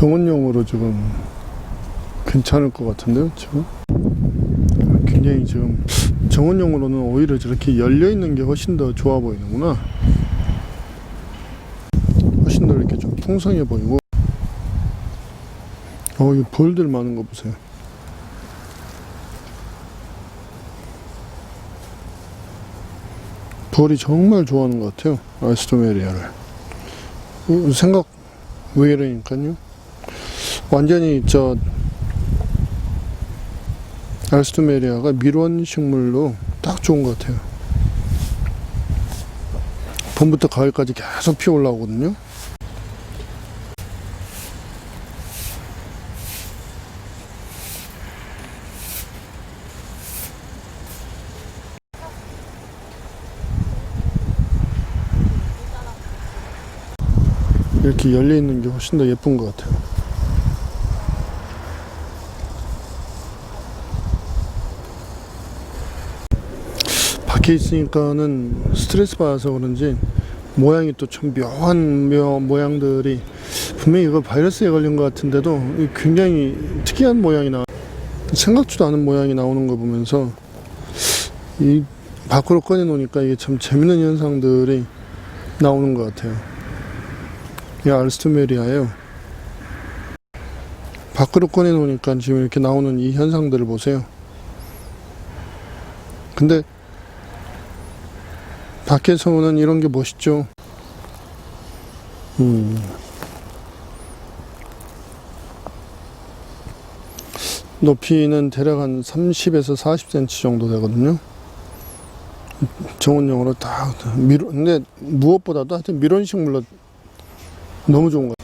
정원용으로 지금 괜찮을 것 같은데요, 지금? 굉장히 지금 정원용으로는 오히려 저렇게 열려 있는 게 훨씬 더 좋아 보이는구나. 훨씬 더 이렇게 좀 풍성해 보이고. 어, 이 볼들 많은 거 보세요. 볼이 정말 좋아하는 것 같아요. 알스토메리아를. 어, 생각 외라니까요. 완전히 저 알스토메리아가 밀원 식물로 딱 좋은 것 같아요. 봄부터 가을까지 계속 피어 올라오거든요. 이렇게 열려 있는 게 훨씬 더 예쁜 것 같아요. 밖에 있으니까는 스트레스 받아서 그런지 모양이 또 참 묘한 묘, 모양들이 분명히 이거 바이러스에 걸린 것 같은데도 이 굉장히 특이한 모양이 나 생각지도 않은 모양이 나오는 거 보면서 이 밖으로 꺼내 놓으니까 이게 참 재밌는 현상들이 나오는 것 같아요. 이 알스토메리아예요. 밖으로 꺼내 놓으니까 지금 이렇게 나오는 이 현상들을 보세요. 근데 밖에서 오는 이런 게 멋있죠. 음. 높이는 대략 한 30에서 40cm 정도 되거든요. 정원용으로 딱 밀, 근데 무엇보다도 하여튼 밀원식물로 너무 좋은 것